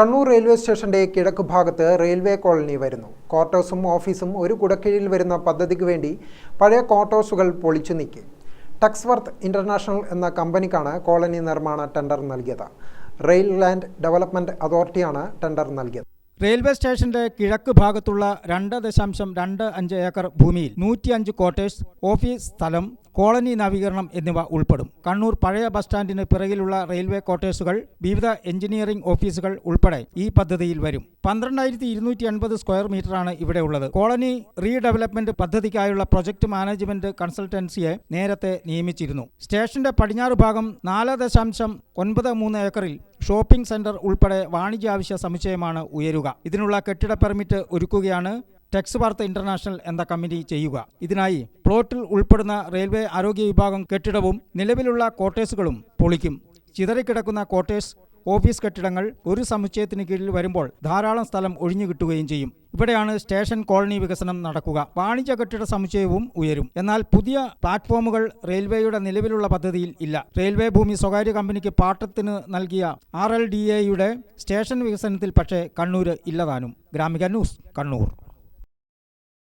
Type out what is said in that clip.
Kannur railway സ്റ്റേഷന്റെ കിഴക്ക് ഭാഗത്ത് റെയിൽവേ കോളനി വരുന്നു. ക്വാർട്ടേഴ്സും ഓഫീസും ഒരു കുടക്കീഴിൽ വരുന്ന പദ്ധതിക്ക് വേണ്ടി പഴയ ക്വാർട്ടേഴ്സുകൾ പൊളിച്ചു നീക്കി. ടക്സ്വർത്ത് ഇന്റർനാഷണൽ എന്ന കമ്പനിക്കാണ് കോളനി നിർമ്മാണ ടെൻഡർ നൽകിയത്. റെയിൽ ലാൻഡ് ഡെവലപ്മെന്റ് അതോറിറ്റിയാണ് ടെൻഡർ നൽകിയത്. റെയിൽവേ സ്റ്റേഷന്റെ കിഴക്ക് ഭാഗത്തുള്ള രണ്ട് ദശാംശം രണ്ട് അഞ്ച് ഏക്കർ ഭൂമിയിൽ നൂറ്റിയഞ്ച് ക്വാർട്ടേഴ്സ് ഓഫീസ് സ്ഥലം കോളനി നവീകരണം എന്നിവ ഉൾപ്പെടും. കണ്ണൂർ പഴയ ബസ് സ്റ്റാൻഡിന് പിറകിലുള്ള റെയിൽവേ ക്വാർട്ടേഴ്സുകൾ വിവിധ എഞ്ചിനീയറിംഗ് ഓഫീസുകൾ ഉൾപ്പെടെ ഈ പദ്ധതിയിൽ വരും. പന്ത്രണ്ടായിരത്തി ഇരുന്നൂറ്റി എൺപത് സ്ക്വയർ മീറ്ററാണ് ഇവിടെ ഉള്ളത്. കോളനി റീഡെവലപ്മെന്റ് പദ്ധതിക്കായുള്ള പ്രൊജക്ട് മാനേജ്മെന്റ് കൺസൾട്ടൻസിയെ നേരത്തെ നിയമിച്ചിരുന്നു. സ്റ്റേഷന്റെ പടിഞ്ഞാറ് ഭാഗം നാല് ദശാംശം ഒൻപത് മൂന്ന് ഏക്കറിൽ ഷോപ്പിംഗ് സെന്റർ ഉൾപ്പെടെ വാണിജ്യാവശ്യ സമുച്ചയമാണ് ഉയരുക. ഇതിനുള്ള കെട്ടിട പെർമിറ്റ് ഒരുക്കുകയാണ് ടെക്സ് വാർത്ത ഇന്റർനാഷണൽ എന്ന കമ്പനി ചെയ്യുക. ഇതിനായി പ്ലോട്ടിൽ ഉൾപ്പെടുന്ന റെയിൽവേ ആരോഗ്യ വിഭാഗം കെട്ടിടവും നിലവിലുള്ള ക്വാർട്ടേഴ്സുകളും പൊളിക്കും. ചിതറിക്കിടക്കുന്ന ക്വാർട്ടേഴ്സ് ഓഫീസ് കെട്ടിടങ്ങൾ ഒരു സമുച്ചയത്തിന് കീഴിൽ വരുമ്പോൾ ധാരാളം സ്ഥലം ഒഴിഞ്ഞു കിട്ടുകയും ചെയ്യും. ഇവിടെയാണ് സ്റ്റേഷൻ കോളനി വികസനം നടക്കുക. വാണിജ്യ കെട്ടിട സമുച്ചയവും ഉയരും. എന്നാൽ പുതിയ പ്ലാറ്റ്ഫോമുകൾ റെയിൽവേയുടെ നിലവിലുള്ള പദ്ധതിയിൽ ഇല്ല. റെയിൽവേ ഭൂമി സ്വകാര്യ കമ്പനിക്ക് പാട്ടത്തിന് നൽകിയ ആർ എൽ ഡി എയുടെ സ്റ്റേഷൻ വികസനത്തിൽ പക്ഷേ കണ്ണൂര് ഇല്ലതാനും. ഗ്രാമിക ന്യൂസ് കണ്ണൂർ.